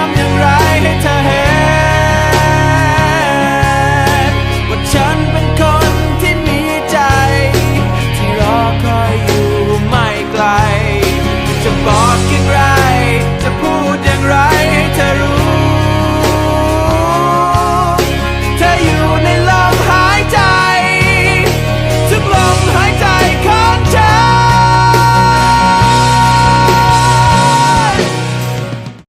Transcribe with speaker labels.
Speaker 1: ำอย่างไรให้เธอเห็นว่าฉันเป็นคนที่มีใจ ที่รอคอยอยู่ไม่ไกล จะบอก